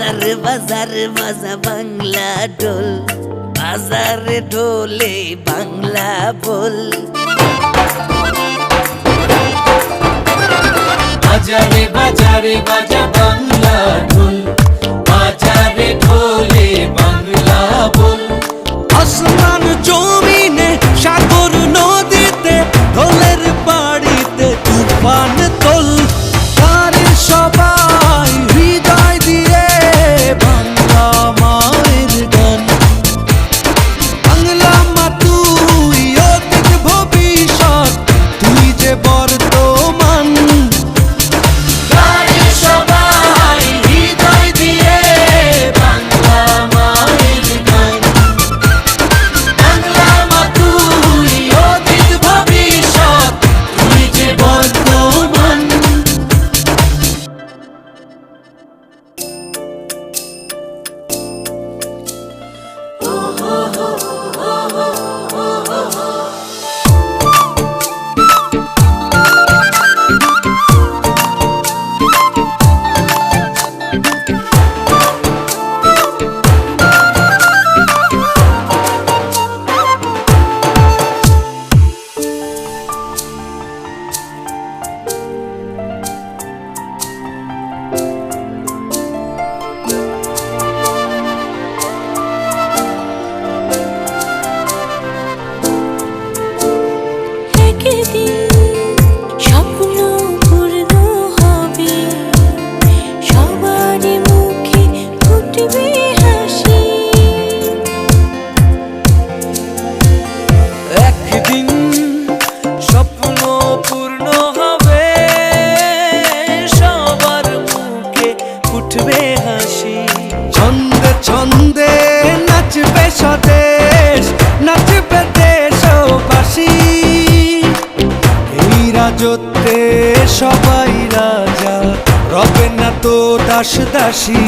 বাজার বাজার মাজা বাংলা ঢোল। বাজার ঢোলে বাংলা বল। বাজারে বাজারে বাজা বাংলা ঢোল। বাজারে ঢোলে বাংলা বল। আসমান জমিনে সাগর নদীতে ঢোলের বাড়িতে তুফান তোল। তার সবাই que রাজত্বে সবাই রাজা রবে না তো দাস দাসী।